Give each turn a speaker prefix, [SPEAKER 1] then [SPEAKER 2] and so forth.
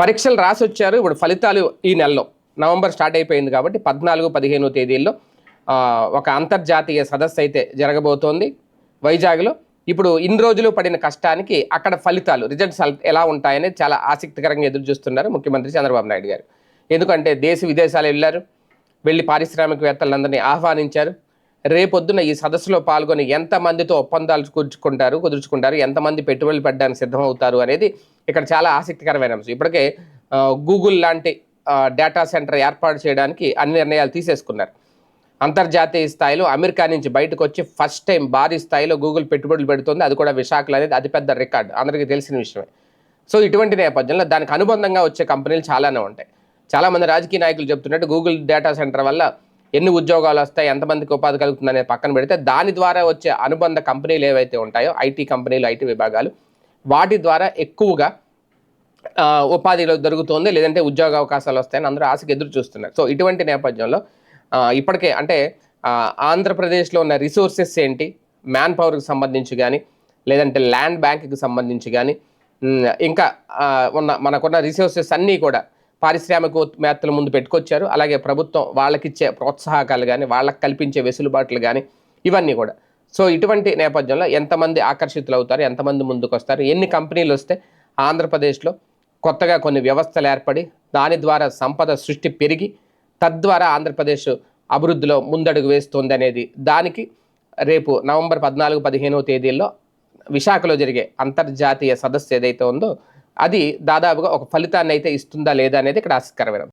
[SPEAKER 1] పరీక్షలు రాసి వచ్చారు ఇప్పుడు ఫలితాలు ఈ నెలలో నవంబర్ స్టార్ట్ అయిపోయింది కాబట్టి పద్నాలుగు పదిహేను తేదీల్లో ఒక అంతర్జాతీయ సదస్సు అయితే జరగబోతోంది వైజాగ్లో. ఇప్పుడు ఇన్ని రోజులు పడిన కష్టానికి అక్కడ ఫలితాలు రిజల్ట్స్ ఎలా ఉంటాయని చాలా ఆసక్తికరంగా ఎదురు చూస్తున్నారు ముఖ్యమంత్రి చంద్రబాబు నాయుడు గారు. ఎందుకంటే దేశ విదేశాలు వెళ్ళారు. వెళ్ళి పారిశ్రామికవేత్తలందరినీ ఆహ్వానించారు. రేపొద్దున ఈ సదస్సులో పాల్గొని ఎంతమందితో ఒప్పందాలు కుదుర్చుకుంటారు కుదుర్చుకుంటారు ఎంతమంది పెట్టుబడులు పెట్టడానికి సిద్ధమవుతారు అనేది ఇక్కడ చాలా ఆసక్తికరమైన అంశం. ఇప్పటికే గూగుల్ లాంటి డేటా సెంటర్ ఏర్పాటు చేయడానికి అన్ని నిర్ణయాలు తీసేసుకున్నారు. అంతర్జాతీయ స్థాయిలో అమెరికా నుంచి బయటకు వచ్చి ఫస్ట్ టైం భారీ స్థాయిలో గూగుల్ పెట్టుబడులు పెడుతుంది. అది కూడా విశాఖలో అనేది అతిపెద్ద రికార్డు. అందరికీ తెలిసిన విషయమే. సో ఇటువంటి నేపథ్యంలో దానికి అనుబంధంగా వచ్చే కంపెనీలు చాలానే ఉంటాయి. చాలామంది రాజకీయ నాయకులు చెప్తున్నట్టు గూగుల్ డేటా సెంటర్ వల్ల ఎన్ని ఉద్యోగాలు వస్తాయి ఎంతమందికి ఉపాధి కలుగుతుంది అనేది పక్కన పెడితే దాని ద్వారా వచ్చే అనుబంధ కంపెనీలు ఏవైతే ఉంటాయో ఐటీ కంపెనీలు ఐటీ విభాగాలు వాటి ద్వారా ఎక్కువగా ఉపాధిలో దొరుకుతుంది లేదంటే ఉద్యోగ అవకాశాలు వస్తాయని అందరూ ఆశకు ఎదురు చూస్తున్నారు. సో ఇటువంటి నేపథ్యంలో ఇప్పటికే అంటే ఆంధ్రప్రదేశ్లో ఉన్న రిసోర్సెస్ ఏంటి? మ్యాన్ పవర్కి సంబంధించి కానీ లేదంటే ల్యాండ్ బ్యాంక్కి సంబంధించి కానీ ఇంకా ఉన్న మనకున్న రిసోర్సెస్ అన్నీ కూడా పారిశ్రామికవేత్తల ముందు పెట్టుకొచ్చారు. అలాగే ప్రభుత్వం వాళ్ళకిచ్చే ప్రోత్సాహకాలు కానీ వాళ్ళకి కల్పించే వెసులుబాట్లు కానీ ఇవన్నీ కూడా. సో ఇటువంటి నేపథ్యంలో ఎంతమంది ఆకర్షితులు అవుతారు ఎంతమంది ముందుకు వస్తారు ఎన్ని కంపెనీలు వస్తే ఆంధ్రప్రదేశ్లో కొత్తగా కొన్ని వ్యవస్థలు ఏర్పడి దాని ద్వారా సంపద సృష్టి పెరిగి తద్వారా ఆంధ్రప్రదేశ్ అభివృద్ధిలో ముందడుగు వేస్తుంది అనేది దానికి రేపు నవంబర్ పద్నాలుగు పదిహేనవ తేదీల్లో విశాఖలో జరిగే అంతర్జాతీయ సదస్సు ఏదైతే ఉందో అది దాదాపుగా ఒక ఫలితాన్ని అయితే ఇస్తుందా లేదా అనేది ఇక్కడ ఆసక్తికరమైన